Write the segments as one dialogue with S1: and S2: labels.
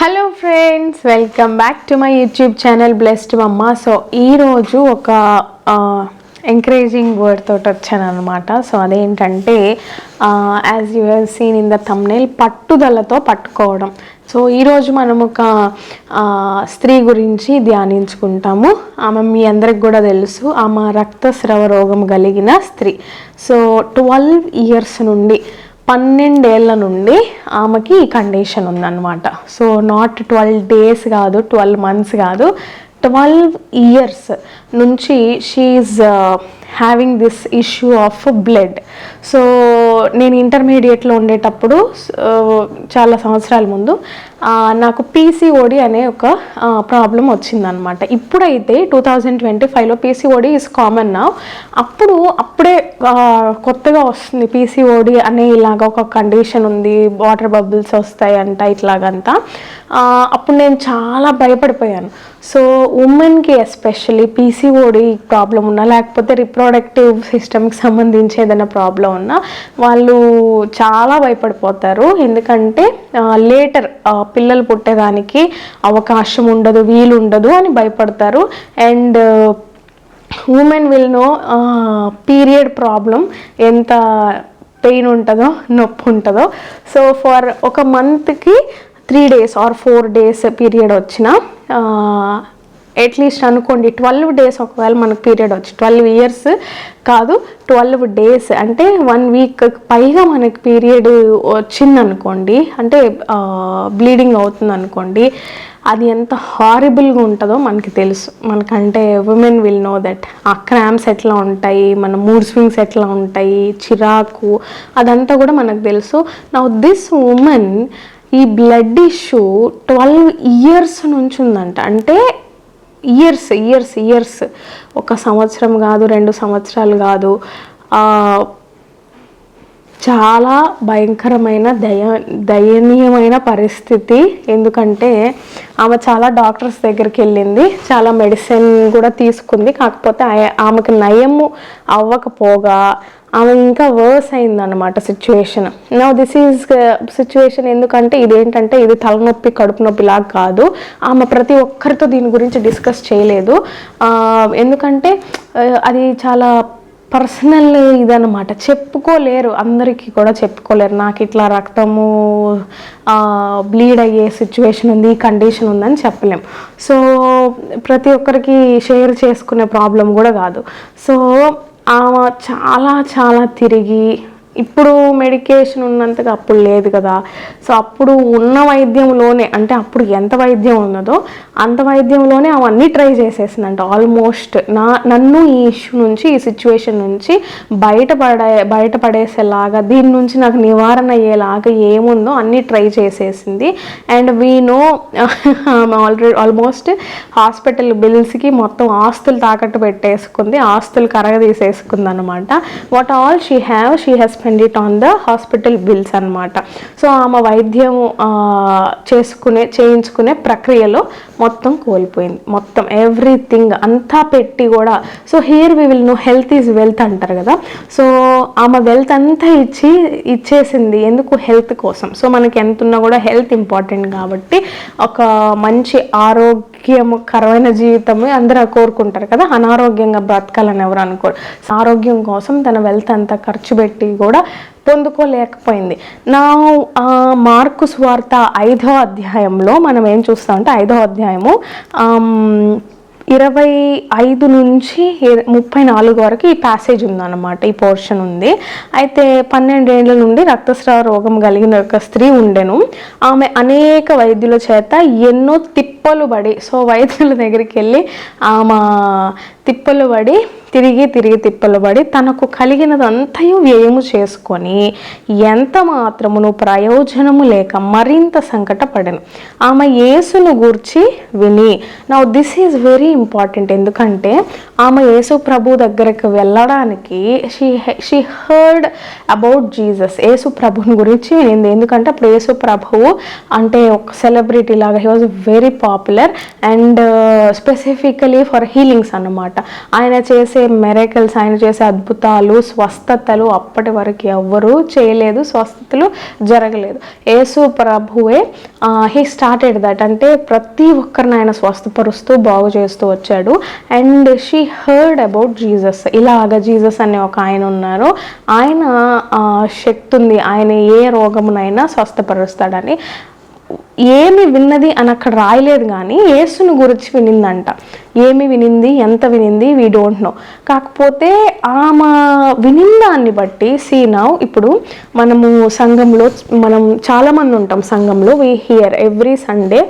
S1: Hello friends welcome back to my YouTube channel blessed mamma so ఈరోజు ఒక encouraging word తోటి వచ్చాను అనమాట సో అదేంటంటే as you have seen in the thumbnail పట్టుదలతో పట్టుకోవడం. సో ఈరోజు మనం ఒక స్త్రీ గురించి ధ్యానించుకుంటాము. ఆమె మీ అందరికి కూడా తెలుసు. ఆమె రక్తస్రవ రోగం కలిగిన స్త్రీ. సో ట్వెల్వ్ ఇయర్స్ నుండి పన్నెండేళ్ళ నుండి ఆమెకి ఈ కండిషన్ ఉందన్నమాట. సో నాట్ ట్వెల్వ్ డేస్ కాదు ట్వెల్వ్ మంత్స్ కాదు ట్వెల్వ్ ఇయర్స్ నుంచి she having this issue of blood so నేను ఇంటర్మీడియట్లో ఉండేటప్పుడు uh, చాలా సంవత్సరాల ముందు నాకు పీసీఓడి అనే ఒక ప్రాబ్లం వచ్చిందనమాట ఇప్పుడైతే టూ థౌజండ్ ట్వంటీ ఫైవ్లో పీసీఓడి ఇస్ కామన్ నా అప్పుడు అప్పుడే కొత్తగా వస్తుంది పీసీఓడి అనే ఇలాగ ఒక కండిషన్ ఉంది వాటర్ బబుల్స్ వస్తాయి అంట ఇట్లాగంతా అప్పుడు నేను చాలా భయపడిపోయాను. సో ఉమెన్కి ఎస్పెషల్లీ పీసీ పీసీఓడి ప్రాబ్లం ఉన్నా లేకపోతే రిప్రొడక్టివ్ సిస్టమ్కి సంబంధించి ఏదైనా ప్రాబ్లం ఉన్నా వాళ్ళు చాలా భయపడిపోతారు. ఎందుకంటే లేటర్ పిల్లలు పుట్టేదానికి అవకాశం ఉండదు వీలు ఉండదు అని భయపడతారు. And women will no period problem ఎంత పెయిన్ ఉంటుందో నొప్పి ఉంటుందో. సో ఫర్ ఒక మంత్కి three days or four days period వచ్చిన అట్లీస్ట్ అనుకోండి ట్వెల్వ్ డేస్ ఒకవేళ మనకు పీరియడ్ వచ్చి ట్వెల్వ్ ఇయర్స్ కాదు ట్వెల్వ్ డేస్ అంటే వన్ వీక్ పైగా మనకి పీరియడ్ వచ్చిందనుకోండి అంటే బ్లీడింగ్ అవుతుంది అనుకోండి అది ఎంత హారిబుల్గా ఉంటుందో మనకి తెలుసు. మనకంటే ఉమెన్ విల్ నో దట్ ఆ క్రామ్స్ ఎట్లా ఉంటాయి మన మూడ్ స్వింగ్స్ ఎట్లా ఉంటాయి చిరాకు అదంతా కూడా మనకు తెలుసు. నా దిస్ ఉమెన్ ఈ బ్లడ్ ఇష్యూ ట్వెల్వ్ ఇయర్స్ నుంచి ఉందంట. అంటే ఇయర్స్ ఇయర్స్ ఇయర్స్ ఒక సంవత్సరం కాదు రెండు సంవత్సరాలు కాదు. చాలా భయంకరమైన దయ దయనీయమైన పరిస్థితి. ఎందుకంటే ఆమె చాలా డాక్టర్స్ దగ్గరికి వెళ్ళింది చాలా మెడిసిన్ కూడా తీసుకుంది. కాకపోతే ఆమెకు నయము అవ్వకపోగా ఆమె ఇంకా వర్స్ అయిందన్నమాట సిచ్యువేషన్. నా దిస్ ఈజ్ సిచ్యువేషన్ ఎందుకంటే ఇదేంటంటే ఇది తలనొప్పి కడుపు నొప్పి లాగా కాదు. ఆమె ప్రతి ఒక్కరితో దీని గురించి డిస్కస్ చేయలేదు. ఎందుకంటే అది చాలా పర్సనల్ ఇదన్నమాట. చెప్పుకోలేరు. అందరికీ కూడా చెప్పుకోలేరు. నాకు ఇట్లా రక్తము బ్లీడ్ అయ్యే సిచ్యువేషన్ ఉంది ఈ కండిషన్ ఉందని చెప్పలేం. సో ప్రతి ఒక్కరికి షేర్ చేసుకునే ప్రాబ్లం కూడా కాదు. సో ఆమె చాలా చాలా తిరిగి ఇప్పుడు మెడికేషన్ ఉన్నంతగా అప్పుడు లేదు కదా. సో అప్పుడు ఉన్న వైద్యంలోనే అంటే అప్పుడు ఎంత వైద్యం ఉన్నదో అంత వైద్యంలోనే అవన్నీ ట్రై చేసేసిందంట ఆల్మోస్ట్ నా నన్ను ఈ ఇష్యూ నుంచి ఈ సిచ్యువేషన్ నుంచి బయటపడే బయటపడేసేలాగా దీని నుంచి నాకు నివారణ అయ్యేలాగా ఏముందో అన్నీ ట్రై చేసేసింది. And we know already almost hospital బిల్స్కి మొత్తం ఆస్తులు తాకట్టు పెట్టేసుకుంది ఆస్తులు కరగదీసేసుకుంది అనమాట what all she have she has spend it on the hospital bills అనమాట సో ఆమె వైద్యం చేసుకునే చేయించుకునే ప్రక్రియలో మొత్తం కోల్పోయింది. మొత్తం ఎవ్రీథింగ్ అంతా పెట్టి కూడా. So here we will know health is wealth అంటారు కదా. సో ఆమె వెల్త్ అంతా ఇచ్చి ఇచ్చేసింది ఎందుకు? హెల్త్ కోసం. సో మనకి ఎంత ఉన్నా కూడా హెల్త్ ఇంపార్టెంట్ కాబట్టి ఒక మంచి ఆరోగ్యకరమైన జీవితం అందరూ కోరుకుంటారు కదా. అనారోగ్యంగా బ్రతకాలని ఎవరు అనుకోరు. ఆరోగ్యం కోసం తన వెల్త్ అంతా ఖర్చు పెట్టి కూడా పొందుకోలేకపోయింది. నా మార్కు స్వార్త ఐదో అధ్యాయంలో మనం ఏం చూస్తామంటే ఐదో అధ్యాయము ఇరవై ఐదు నుంచి ముప్పై నాలుగు వరకు ఈ ప్యాసేజ్ ఉందన్నమాట ఈ పోర్షన్ ఉంది. అయితే పన్నెండేళ్ళ నుండి రక్తస్రావ రోగం కలిగిన ఒక స్త్రీ ఉండెను. ఆమె అనేక వైద్యుల చేత ఎన్నో తిప్పలు పడి సో వైద్యుల దగ్గరికి వెళ్ళి ఆమె తిప్పలు పడి తిరిగి తిరిగి తిప్పలు పడి తనకు కలిగినదంతయు వ్యయము చేసుకొని ఎంత మాత్రమును ప్రయోజనము లేక మరింత సంకటపడను. ఆమె యేసును గూర్చి విని నా దిస్ ఈజ్ వెరీ ఇంపార్టెంట్. ఎందుకంటే ఆమె యేసు ప్రభు దగ్గరకు వెళ్ళడానికి she she heard about Jesus. Yesu ప్రభుని గురించి వినింది. ఎందుకంటే అప్పుడు యేసు ప్రభువు అంటే ఒక సెలబ్రిటీ లాగా he was very popular and specifically for healings అన్నమాట. ఆయన చేసే మెరేకల్స్ ఆయన చేసే అద్భుతాలు స్వస్థతలు అప్పటి వరకు ఎవ్వరూ చేయలేదు స్వస్థతలు జరగలేదు. యేసు ప్రభువే హీ స్టార్టెడ్ దట్ అంటే ప్రతి ఒక్కరిని ఆయన స్వస్థపరుస్తూ బాగు చేస్తూ వచ్చాడు. And she heard about Jesus ఇలాగ జీసస్ అనే ఒక ఆయన ఉన్నారు. ఆయన శక్తి ఉంది. ఆయన ఏ రోగమునైనా స్వస్థపరుస్తాడని. ఏమి విన్నది అని అక్కడ రాయలేదు కానీ యేసును గురించి వినిందంట. ఏమి వినింది? ఎంత వినింది? వీ డోంట్ నో కాకపోతే ఆమె వినిందాన్ని బట్టి సీనావ్ ఇప్పుడు మనము సంఘంలో మనం చాలామంది ఉంటాం సంఘంలో. We here every Sunday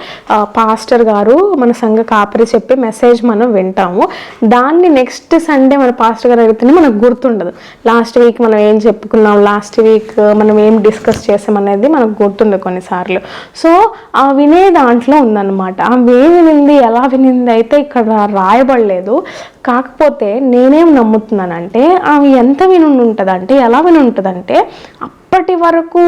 S1: pastor garu మన సంఘ కాపరి చెప్పే మెసేజ్ మనం వింటాము. దాన్ని నెక్స్ట్ సండే మన పాస్టర్ గారు అడిగితేనే మనకు గుర్తుండదు. లాస్ట్ వీక్ మనం ఏం చెప్పుకున్నాం? లాస్ట్ వీక్ మనం ఏం డిస్కస్ చేసాం అనేది మనకు గుర్తుండదు కొన్నిసార్లు. సో సో ఆ వినే దాంట్లో ఉందన్నమాట. ఆ ఏం వినింది ఎలా వినింది అయితే ఇక్కడ రాయబడలేదు. కాకపోతే నేనేం నమ్ముతున్నానంటే ఆమె ఎంత విని ఉంటుందంటే ఎలా విని ఉంటుందంటే అప్పటి వరకు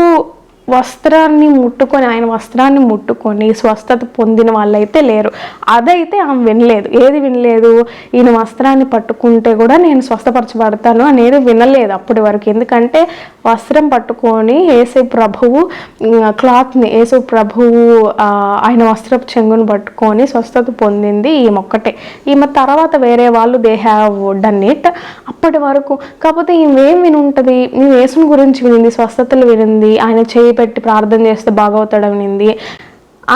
S1: వస్త్రాన్ని ముట్టుకొని ఆయన వస్త్రాన్ని ముట్టుకొని స్వస్థత పొందిన వాళ్ళైతే లేరు. అదైతే ఆమె వినలేదు. ఏది వినలేదు? ఈయన వస్త్రాన్ని పట్టుకుంటే కూడా నేను స్వస్థపరచబడతాను అనేది వినలేదు అప్పటి వరకు. ఎందుకంటే వస్త్రం పట్టుకొని ఏసు ప్రభువు క్లాత్ని ఏసు ప్రభువు ఆయన వస్త్రపు చెంగును పట్టుకొని స్వస్థత పొందింది ఈమె ఒక్కటే. ఈమె తర్వాత వేరే వాళ్ళు దే హ్యావ్ డన్ ఇట్ అప్పటి వరకు. కాకపోతే ఈమె ఏం విని ఉంటుంది నేను యేసుని గురించి వినింది స్వస్థతలు వినింది ఆయన చేయి పెట్టి ప్రార్థన చేస్తే బాగవుతాడు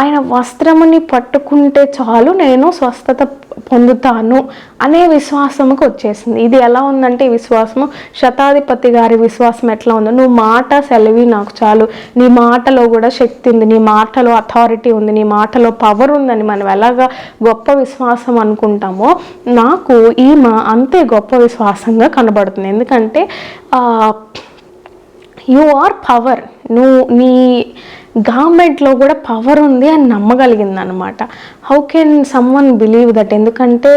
S1: ఆయన వస్త్రముని పట్టుకుంటే చాలు నేను స్వస్థత పొందుతాను అనే విశ్వాసముకు వచ్చేసింది. ఇది ఎలా ఉందంటే ఈ విశ్వాసము? శతాధిపతి గారి విశ్వాసం ఎట్లా ఉందో? నువ్వు మాట సెలవి నాకు చాలు. నీ మాటలో కూడా శక్తి ఉంది. నీ మాటలో అథారిటీ ఉంది. నీ మాటలో పవర్ ఉందని మనం ఎలాగా గొప్ప విశ్వాసం అనుకుంటామో నాకు ఈ మా అంతే గొప్ప విశ్వాసంగా కనబడుతుంది. ఎందుకంటే యు ఆర్ పవర్ నువ్వు నీ గవర్నమెంట్లో కూడా పవర్ ఉంది అని నమ్మగలిగింది అనమాట how can someone believe that ఎందుకంటే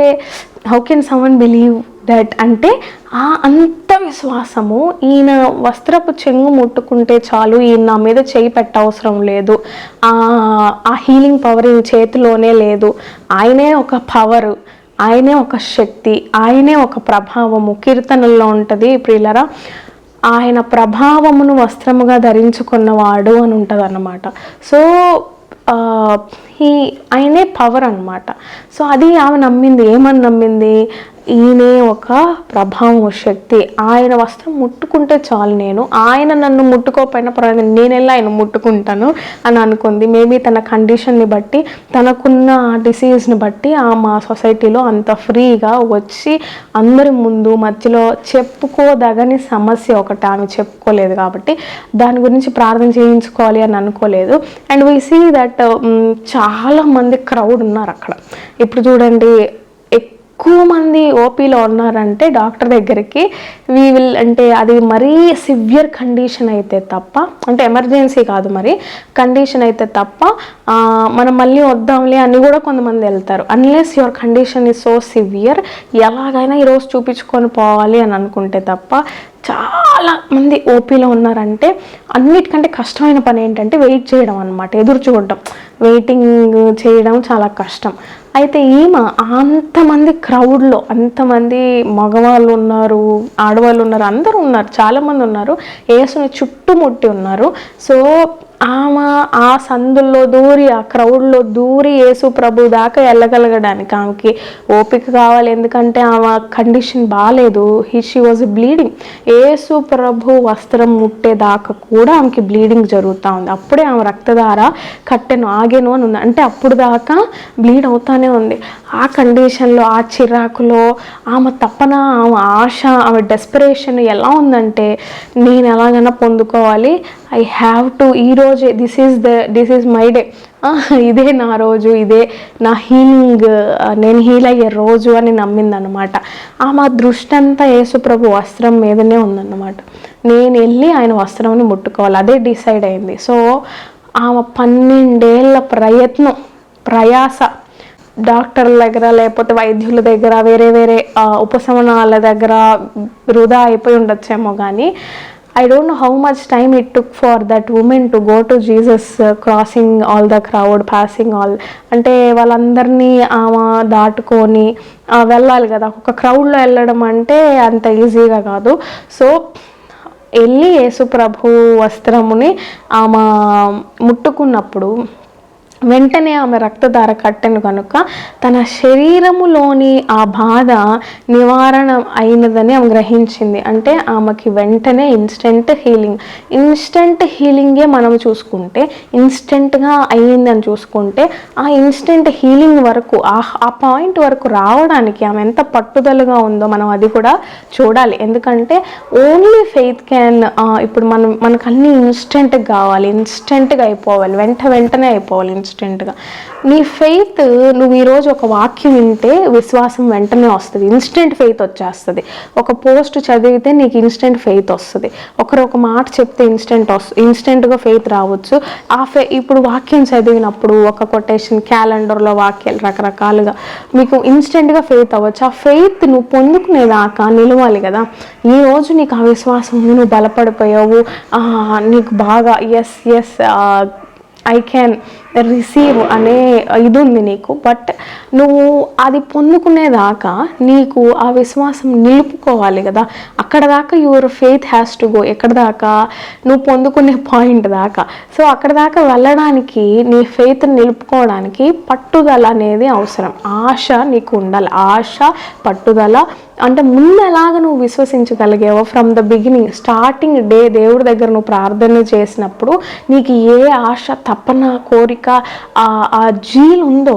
S1: how can someone believe that అంటే ఆ అంత విశ్వాసము ఈయన వస్త్రపు చెంగు ముట్టుకుంటే చాలు ఈయన నా మీద చేయి పెట్టవసరం లేదు ఆ హీలింగ్ పవర్ ఈ చేతిలోనే లేదు. ఆయనే ఒక పవర్ ఆయనే ఒక శక్తి ఆయనే ఒక ప్రభావము కీర్తనల్లో ఉంటుంది ప్రియులరా. ఆయన ప్రభావమును వస్త్రముగా ధరించుకున్నవాడు అని ఉంటుంది అన్నమాట సో ఈ ఆయనే పవర్ అన్నమాట. సో అది ఆమె నమ్మింది. ఏమని నమ్మింది? ఈయనే ఒక ప్రభావం శక్తి. ఆయన వస్త్రం ముట్టుకుంటే చాలు నేను. ఆయన నన్ను ముట్టుకోకపోయినా పర్వాలేదు నేను వెళ్ళి ఆయన ముట్టుకుంటాను అని అనుకుంది. మేబీ తన కండిషన్ని బట్టి తనకున్న డిసీజ్ని బట్టి ఆ మా సొసైటీలో అంత ఫ్రీగా వచ్చి అందరి ముందు మధ్యలో చెప్పుకోదగని సమస్య ఒకటి ఆమె చెప్పుకోలేదు కాబట్టి దాని గురించి ప్రార్థన చేయించుకోవాలి అని అనుకోలేదు. అండ్ వీ సీ దట్ చాలా మంది క్రౌడ్ ఉన్నారు అక్కడ. ఇప్పుడు చూడండి ఎక్కువ మంది ఓపీలో ఉన్నారంటే డాక్టర్ దగ్గరికి. వీ విల్ అంటే అది మరీ సివియర్ కండిషన్ అయితే తప్ప అంటే ఎమర్జెన్సీ కాదు మరి కండిషన్ అయితే తప్ప మనం మళ్ళీ వద్దాంలే అని కూడా కొంతమంది వెళ్తారు. Unless your condition is so severe ఎలాగైనా ఈరోజు చూపించుకొని పోవాలి అని అనుకుంటే తప్ప చాలా మంది ఓపీలో ఉన్నారంటే అన్నిటికంటే కష్టమైన పని ఏంటంటే వెయిట్ చేయడం అనమాట ఎదురు చూడడం వెయిటింగ్ చేయడం చాలా కష్టం. అయితే ఈమె అంతమంది క్రౌడ్లో అంతమంది మగవాళ్ళు ఉన్నారు ఆడవాళ్ళు ఉన్నారు అందరూ ఉన్నారు చాలామంది ఉన్నారు ఏసుని చుట్టుముట్టి ఉన్నారు. సో ఆమె ఆ సందుల్లో దూరి ఆ క్రౌడ్లో దూరి యేసు ప్రభు దాకా వెళ్ళగలగడానికి ఆమెకి ఓపిక కావాలి. ఎందుకంటే ఆమె కండిషన్ బాగాలేదు he she was bleeding Yesu ప్రభు వస్త్రం ముట్టేదాకా కూడా ఆమెకి బ్లీడింగ్ జరుగుతూ ఉంది. అప్పుడే ఆమె రక్తధార కట్టెను ఆగేను అని ఉంది. అంటే అప్పుడు దాకా బ్లీడ్ అవుతానే ఉంది. ఆ కండిషన్లో ఆ చిరాకులో ఆమె తపన ఆమె ఆశ ఆమె డెస్పిరేషన్ ఎలా ఉందంటే నేను ఎలాగైనా పొందుకోవాలి. ఐ హ్యావ్ టు ఈ రోజే this is the this is my day ఇదే నా రోజు ఇదే నా హీలింగ్ నేను హీల్ అయ్యే రోజు అని నమ్మిందనమాట ఆమె దృష్టి అంతా యేసుప్రభు వస్త్రం మీదనే ఉందన్నమాట. నేను వెళ్ళి ఆయన వస్త్రంని ముట్టుకోవాలి. అదే డిసైడ్ అయింది. సో ఆమె పన్నెండేళ్ళ ప్రయత్నం ప్రయాస డాక్టర్ల దగ్గర లేకపోతే వైద్యుల దగ్గర వేరే వేరే ఉపశమనాల దగ్గర వృధా అయిపోయి ఉండొచ్చేమో కానీ I don't know how much time it took for that women to go to Jesus crossing all the crowd passing all అంటే వాళ్ళందరినీ ఆమె దాటుకొని వెళ్ళాలి కదా. ఒక క్రౌడ్లో వెళ్ళడం అంటే అంత ఈజీగా కాదు. సో వెళ్ళి యేసుప్రభు వస్త్రముని ఆమె ముట్టుకున్నప్పుడు వెంటనే ఆమె రక్తధార కట్టెను కనుక తన శరీరములోని ఆ బాధ నివారణ అయినదని ఆమె గ్రహించింది. అంటే ఆమెకి వెంటనే ఇన్స్టెంట్ హీలింగ్ ఇన్స్టెంట్ హీలింగే మనం చూసుకుంటే ఇన్స్టెంట్గా అయ్యిందని చూసుకుంటే ఆ ఇన్స్టెంట్ హీలింగ్ వరకు ఆ ఆ పాయింట్ వరకు రావడానికి ఆమె ఎంత పట్టుదలగా ఉందో మనం అది కూడా చూడాలి. ఎందుకంటే ఓన్లీ ఫెయిత్ క్యాన్ ఇప్పుడు మనం మనకు అన్ని ఇన్స్టెంట్గా కావాలి ఇన్స్టెంట్గా అయిపోవాలి వెంట వెంటనే అయిపోవాలి ఇన్స్టెంట్గా నీ ఫెయిత్ నువ్వు ఈరోజు ఒక వాక్యం వింటే విశ్వాసం వెంటనే వస్తుంది. ఇన్స్టెంట్ ఫెయిత్ వచ్చేస్తుంది. ఒక పోస్ట్ చదివితే నీకు ఇన్స్టెంట్ ఫెయిత్ వస్తుంది. ఒకరు ఒక మాట చెప్తే ఇన్స్టెంట్ వస్తుంది ఇన్స్టెంట్గా ఫెయిత్ రావచ్చు. ఆ ఫే ఇప్పుడు వాక్యం చదివినప్పుడు ఒక కొటేషన్ క్యాలెండర్లో వాక్యాలు రకరకాలుగా మీకు ఇన్స్టెంట్గా ఫెయిత్ అవ్వచ్చు. ఆ ఫెయిత్ నువ్వు పొందుకునేదాకా నిలవాలి కదా. ఈ రోజు నీకు ఆ విశ్వాసం నువ్వు బలపడిపోయావు. నీకు బాగా yes yes I can receive అనే ఇది ఉంది నీకు బట్ నువ్వు అది పొందుకునేదాకా నీకు ఆ విశ్వాసం నిలుపుకోవాలి కదా. అక్కడ దాకా your faith has to go ఎక్కడ దాకా? నువ్వు పొందుకునే పాయింట్ దాకా. సో అక్కడ దాకా వెళ్ళడానికి నీ ఫెయిత్ నిలుపుకోవడానికి పట్టుదల అనేది అవసరం. ఆశ నీకు ఉండాలి. ఆశ పట్టుదల అంటే ముందు ఎలాగ నువ్వు విశ్వసించగలిగావో from the beginning starting day దేవుడి దగ్గర నువ్వు ప్రార్థన చేసినప్పుడు నీకు ఏ ఆశ తపన కోరిక ఆ ఆ జీల్ ఉందో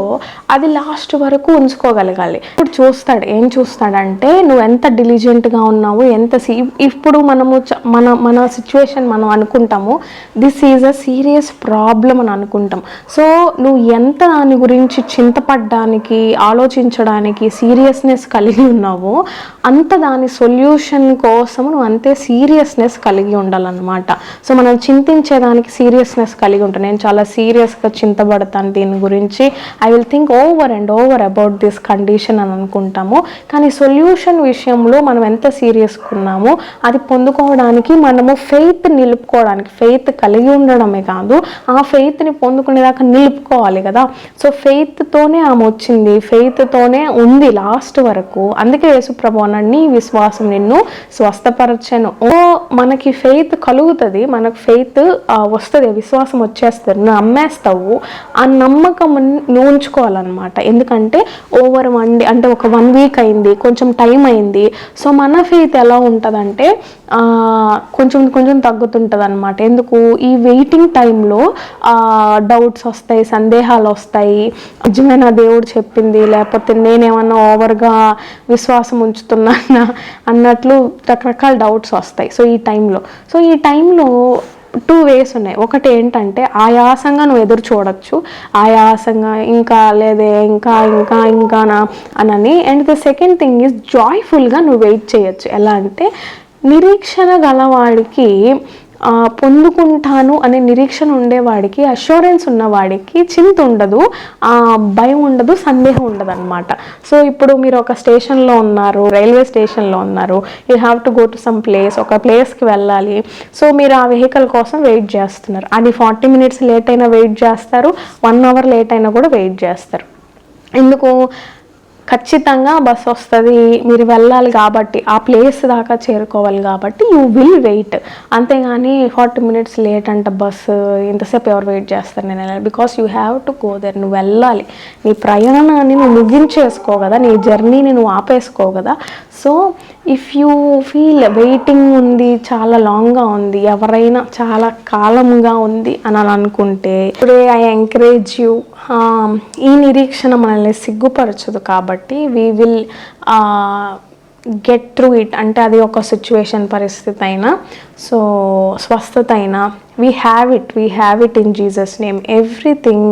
S1: అది లాస్ట్ వరకు ఉంచుకోగలగాలి. ఇప్పుడు చూస్తాడు ఏం చూస్తాడంటే నువ్వు ఎంత డిలిజెంట్గా ఉన్నావు ఎంత సీ- ఇప్పుడు మనము మన మన సిచ్యువేషన్ మనం అనుకుంటాము this is a serious problem అని అనుకుంటాం. సో నువ్వు ఎంత దాని గురించి చింతపడ్డానికి ఆలోచించడానికి సీరియస్నెస్ కలిగి ఉన్నావో అంత దాని సొల్యూషన్ కోసం నువ్వు అంతే సీరియస్నెస్ కలిగి ఉండాలన్నమాట. సో మనం చింతించేదానికి సీరియస్నెస్ కలిగి ఉంటాం. నేను చాలా సీరియస్గా చింతపడతాను దీని గురించి. I will think over and over about this condition అని అనుకుంటాము. కానీ సొల్యూషన్ విషయంలో మనం ఎంత సీరియస్గా ఉన్నామో అది పొందుకోవడానికి మనము ఫెయిత్ నిలుపుకోవడానికి ఫెయిత్ కలిగి ఉండడమే కాదు ఆ ఫెయిత్ని పొందుకునేదాకా నిలుపుకోవాలి కదా. సో ఫెయిత్తోనే ఆమె వచ్చింది ఫెయిత్తోనే ఉంది లాస్ట్ వరకు. అందుకే యేసు అన్నాడు నీ విశ్వాసం నిన్ను స్వస్థపరచను. ఓ మనకి ఫెయిత్ కలుగుతుంది మనకు ఫెయిత్ వస్తుంది విశ్వాసం వచ్చేస్తుంది. నువ్వు నమ్మేస్తావు ఆ నమ్మకం నువ్వు ఉంచుకోవాలన్నమాట. ఎందుకంటే ఓవర్ వన్ డే అంటే ఒక వన్ వీక్ అయింది కొంచెం టైం అయింది. సో మన ఫెయిత్ ఎలా ఉంటుందంటే కొంచెం కొంచెం తగ్గుతుంటుంది అనమాట ఎందుకు? ఈ వెయిటింగ్ టైంలో డౌట్స్ వస్తాయి సందేహాలు వస్తాయి. నిజమైన దేవుడు చెప్పింది లేకపోతే నేనేమన్నా ఓవర్గా విశ్వాసం ఉంచుతున్నా అన్నట్లు రకరకాల డౌట్స్ వస్తాయి. సో ఈ టైంలో. సో ఈ టైంలో టూ వేస్ ఉన్నాయి. ఒకటి ఏంటంటే ఆయాసంగా నువ్వు ఎదురు చూడొచ్చు. ఆయాసంగా ఇంకా లేదే ఇంకా ఇంకా ఇంకానా అనని. And the second thing is జాయ్ఫుల్గా నువ్వు వెయిట్ చేయొచ్చు. ఎలా అంటే నిరీక్షణ గలవాడికి పొందుకుంటాను అనే నిరీక్షణ ఉండేవాడికి అష్యూరెన్స్ ఉన్నవాడికి చింత ఉండదు ఆ, భయం ఉండదు సందేహం ఉండదు అనమాట సో ఇప్పుడు మీరు ఒక స్టేషన్లో ఉన్నారు రైల్వే స్టేషన్లో ఉన్నారు you have to go to some place ఒక ప్లేస్కి వెళ్ళాలి. సో మీరు ఆ వెహికల్ కోసం వెయిట్ చేస్తున్నారు. అది ఫార్టీ మినిట్స్ లేట్ అయినా వెయిట్ చేస్తారు వన్ అవర్ లేట్ అయినా కూడా వెయిట్ చేస్తారు. ఎందుకు? ఖచ్చితంగా బస్ వస్తుంది మీరు వెళ్ళాలి కాబట్టి ఆ ప్లేస్ దాకా చేరుకోవాలి కాబట్టి యూ విల్ వెయిట్ అంతేగాని ఫార్టీ మినిట్స్ లేట్ అంట బస్సు ఇంతసేపు ఎవరు వెయిట్ చేస్తారు నేను వెళ్ళాలి. Because you have to go there నువ్వు వెళ్ళాలి. నీ ప్రయాణాన్ని నువ్వు ముగించేసుకో కదా నీ జర్నీని నువ్వు ఆపేసుకో కదా. So if you feel waiting ఉంది చాలా లాంగ్గా ఉంది ఎవరైనా చాలా కాలంగా ఉంది అని అని అనుకుంటే ఇప్పుడే ఐ ఎంకరేజ్ యూ ఈ నిరీక్షణ మనల్ని సిగ్గుపరచదు కాబట్టి we will get through it అంటే అది ఒక సిచ్యువేషన్ పరిస్థితి అయినా సో స్వస్థత అయినా we have it we have it in Jesus name everything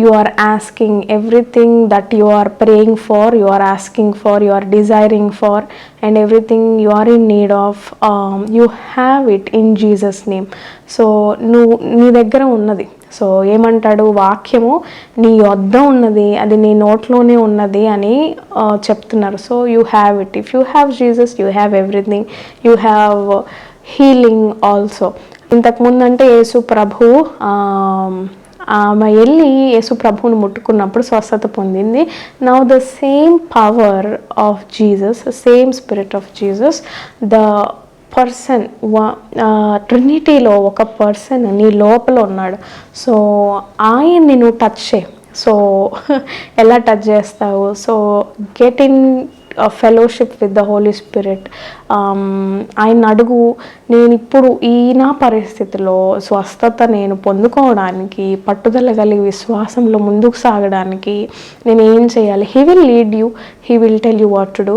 S1: you are asking everything that you are praying for you are asking for you are desiring for and everything you are in need of um, you have it in jesus name so నువ్వు నీ దగ్గర ఉన్నది so ఏమంటాడు వాక్యము నీ వద్ద ఉన్నది అది నీ నోట్లోనే ఉన్నది అని ఆ, చెప్తున్నారు so you have it if you have Jesus you have everything you have healing also ఇంతకుముందు అంటే యేసు ప్రభు ఆమె వెళ్ళి యేసు ప్రభువుని ముట్టుకున్నప్పుడు స్వస్థత పొందింది. Now the same power of Jesus same spirit of Jesus the person ట్రినిటీలో ఒక పర్సన్ నీ లోపల ఉన్నాడు. సో ఆయన్ని నువ్వు టచ్ చేయి. సో ఎలా టచ్ చేస్తావు? So get in fellowship with the holy spirit ఆయన అడుగు నేను ఇప్పుడు ఈ నా పరిస్థితిలో స్వస్థత నేను పొందుకోవడానికి పట్టుదల కలిగి విశ్వాసంలో ముందుకు సాగడానికి నేను ఏం చేయాలి? He will lead you he will tell you what to do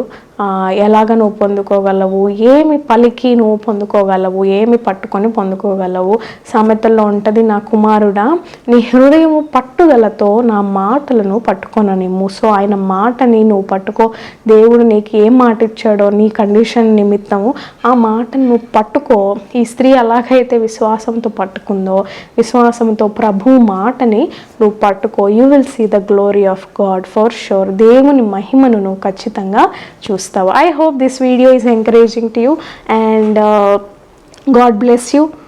S1: ఎలాగ నువ్వు పొందుకోగలవు? ఏమి పలికి నువ్వు పొందుకోగలవు? ఏమి పట్టుకొని పొందుకోగలవు? సామెతల్లో ఉంటుంది నా కుమారుడా నీ హృదయము పట్టుదలతో నా మాటలను పట్టుకొననిమ్ము. సో ఆయన మాటని నువ్వు పట్టుకో. దేవుడు నీకు ఏం మాట ఇచ్చాడో నీ కండిషన్ నిమిత్తము ఆ మాటను నువ్వు పట్టుకో. ఈ స్త్రీ ఎలాగైతే విశ్వాసంతో పట్టుకుందో విశ్వాసంతో ప్రభు మాటని నువ్వు పట్టుకో. You will see the glory of God for sure దేవుని మహిమను నువ్వు ఖచ్చితంగా I hope this video is encouraging to you and uh, God bless you.